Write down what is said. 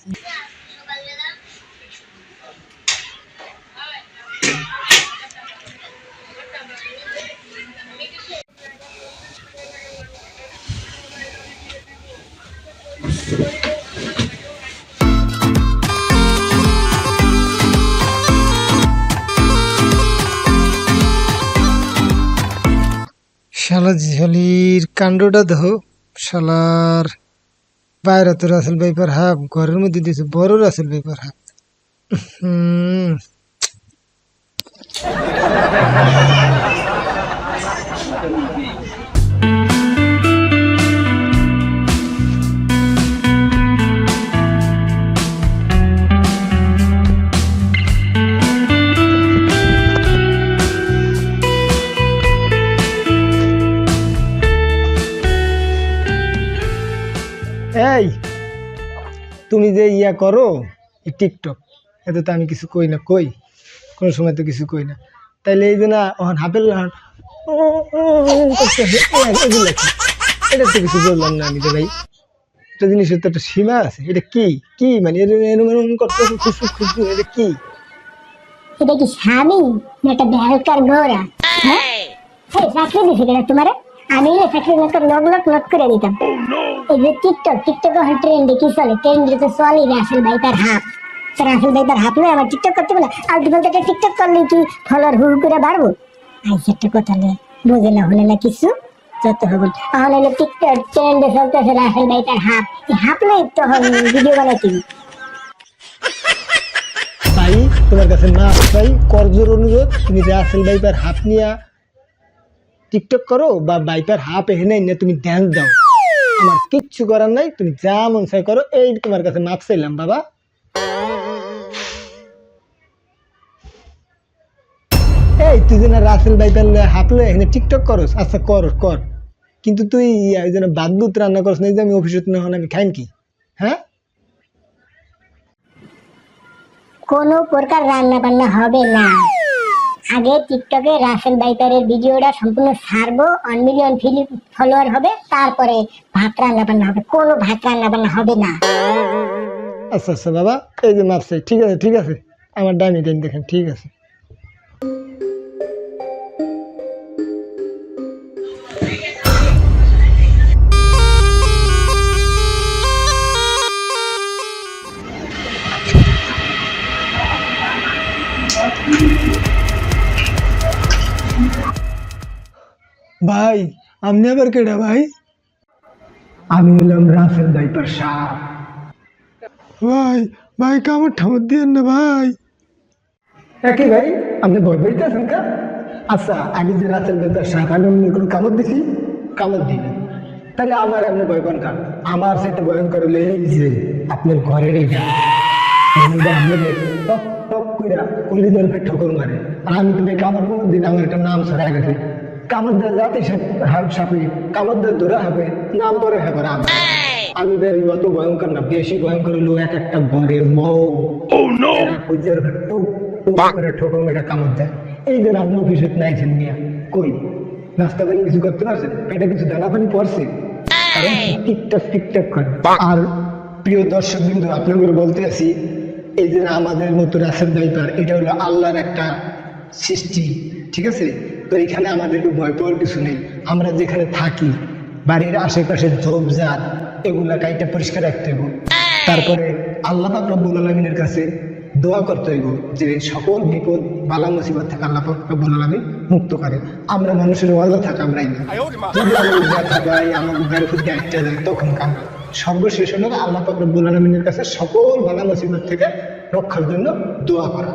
দিতেছি শালা ঝলির কাণ্ডটা দেখো শালার বাইরে তো রাসেল ভাইপার হাফ ঘরের মধ্যে দিয়েছে বড় রাসেল ভাইপার হাফ হুম এই তুমি যে ইয়া করো এই টিকটক এতে তো আমি কিছু কই না কই? কোনো সময় তো কিছু কই না। তাইলে এই যে না ওখান কি? এটা তো কিছু বললাম না আমি তো ভাই। একটা জিনিসের তো একটা সীমা আছে এটা কি? কি মানে এরম এরম এরম করতে খুশু খুশু এটা কি? এটা কি স্বামী না একটা ভ্যালকার ঘোড়া হ্যাঁ? এই! চাকরি দিছি তোমার। আমি না করে লগ লগ লগ করে দিতাম এই যে টিকটক টিকটক এখন ট্রেন্ডে কি চলে? ট্রেন্ডে তো চলে রাসেল ভাই তার হাফ তো রাসেল ভাই তার হাফ নয় আমার টিকটক করতে বলে। আর থেকে টিকটক করলে কি ফলোয়ার হু করে বাড়বো? আইসে একটা কথা লে বোঝে না হলে না কিছু যত হবে। এখন হলো টিকটক ট্রেন্ডে চলতেছে রাসেল ভাই তার এই হাফ নয় তখন ভিডিও তোমার কাছে না চাই করজোর অনুরোধ তুমি রাসেল বাইপার হাফ নিয়া টিকটক করো বা বাইপার হাফ এখানে না তুমি ড্যান্স দাও। আমার কিচ্ছু করার নাই, তুমি যা মন চাই করো, এই তোমার কাছে মাপ চাইলাম, বাবা। এই, তুই যেন রাসেল বাইপার হাফ লো এখানে টিকটক করস আচ্ছা কর কর। কিন্তু তুই ওই যেন বাদবুত রান্না করস না যে আমি অফিসে না হন আমি খাইম কি? হ্যাঁ? কোনো প্রকার রান্না বান্না হবে না। আগে টিকটকে রাসেল বাইপারের ভিডিওটা সম্পূর্ণ ছাড়বো ওয়ান মিলিয়ন ফলোয়ার হবে, তারপরে ভাত রান্না বান্না হবে। কোনো ভাত রান্না বান্না হবে না। আচ্ছা আচ্ছা বাবা, এই যে মাপ ঠিক আছে ঠিক আছে। আমার ডাইনি টাইম দেখেন, ঠিক আছে। ভাই আপনি আবার কেডা ভাই? আমি হলাম রাসেল দাইপার শাহ ভাই ভাই কামড় ঠামড় দিয়েন না ভাই। একই ভাই আপনি ভয় পাইতে আছেন কা? আচ্ছা আমি যে রাতের বেতার শাক আমি অন্য কোনো কামড় দিছি? কামড় দিবেন তাহলে আমার আপনি ভয় পান কান আমার সাথে ভয়ঙ্কর হলে এই যে আপনার ঘরের এই যা আপনাদের টপ টপ কলিদের ঠোকর মারে। আর আমি তো কামড় কোনো দিন আমার একটা নাম ছড়াই গেছে কামড় দেওয়া যাতে হাল সাপে কামড় দেওয়া ধরে হবে নাম ধরে হবে রাম। আমি বের অত ভয়ঙ্কর না বেশি ভয়ঙ্কর হলো এক একটা ঘরের মৌ পূজার করে ঠোকর মেটা কামড় দেয়। এই যে আপনি অফিসে নাইছেন মিয়া কই? নাস্তা পানি কিছু করতে পারছেন? পেটে কিছু দানা পানি পড়ছে? টিকটক টিকটক করে। আর প্রিয় দর্শক বিন্দু আপনাদের বলতে আছি এই যে আমাদের মতো রাসেল দাইপার এটা হলো আল্লাহর একটা সৃষ্টি ঠিক আছে? তো এখানে আমাদেরকে ভয় পাওয়ার কিছু নেই। আমরা যেখানে থাকি, বাড়ির আশেপাশে ঝোপঝাড় এগুলা কাইটা পরিষ্কার রাখতে হবে তারপরে আল্লাহ পাক রব্বুল আলমিনের কাছে দোয়া করতে হইব যে সকল বিপদ, বালা মুসিবত থেকে আল্লাহ পাক রব্বুল আলমিন মুক্ত করে আমরা মানুষের ওয়াজা থাকা আমরাই না যদি আমাদের ব্যথা পাই আমাদের গাড়ি ফুটে যায় তখন কাম। সর্বশেষ হলো আল্লাহ পাক রব্বুল আলমিনের কাছে সকল বালা মুসিবত থেকে রক্ষার জন্য দোয়া করা।